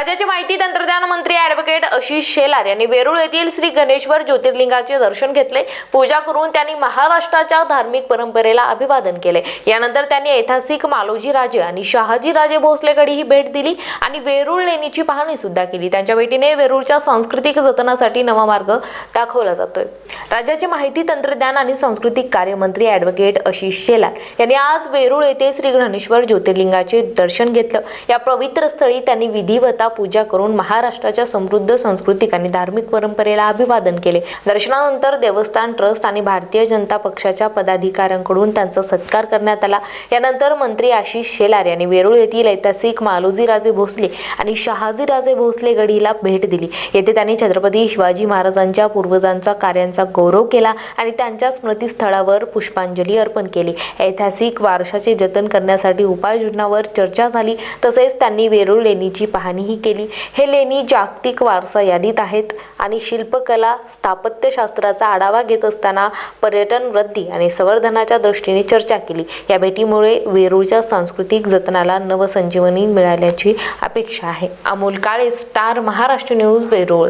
राज्याचे माहिती तंत्रज्ञान मंत्री ऍडव्होकेट आशिष शेलार यांनी वेरूळ येथील श्री गणेश्वर ज्योतिर्लिंगाचे दर्शन घेतले. पूजा करून त्यांनी महाराष्ट्राच्या धार्मिक परंपरेला अभिवादन केले. यानंतर त्यांनी ऐतिहासिक मालोजी राजे आणि शहाजी राजे भोसलेकडे ही भेट दिली आणि वेरूळ लेणीची पाहणी सुद्धा केली. त्यांच्या भेटीने वेरूळच्या सांस्कृतिक जतनासाठी नवा मार्ग दाखवला जातोय. राज्याचे माहिती तंत्रज्ञान आणि सांस्कृतिक कार्यमंत्री ऍडव्होकेट आशिष शेलार यांनी आज वेरूळ येथे श्री गणेश्वर ज्योतिर्लिंगाचे दर्शन घेतलं. या पवित्र स्थळी त्यांनी विधिवता पूजा करून महाराष्ट्राच्या समृद्ध सांस्कृतिक आणि धार्मिक परंपरेला अभिवादन केले. दर्शनानंतर देवस्थान ट्रस्ट आणि भारतीय जनता पक्षाच्या पदाधिकाऱ्यांकडून त्यांचा सत्कार करण्यात आला. यानंतर मंत्री आशिष शेलार यांनी वेरूळ येथील ऐतिहासिक मालोजीराजे भोसले आणि शहाजीराजे भोसले गढीला भेट दिली. येथे त्यांनी छत्रपती शिवाजी महाराजांच्या पूर्वजांच्या कार्यांचा गौरव केला आणि त्यांच्या स्मृतीस्थळावर पुष्पांजली अर्पण केली. ऐतिहासिक वारशाचे जतन करण्यासाठी उपाययोजनावर चर्चा झाली. तसेच त्यांनी वेरूळ लेणीची पाहणीही केली. हे लेणी जागतिक वारसा यादीत आहेत आणि शिल्पकला स्थापत्यशास्त्राचा आढावा घेत असताना पर्यटन वृद्धी आणि संवर्धनाच्या दृष्टीने चर्चा केली. या भेटीमुळे वेरूळच्या सांस्कृतिक जतनाला नवसंजीवनी मिळाल्याची अपेक्षा आहे. Amol Kale star Maharashtra news Verul.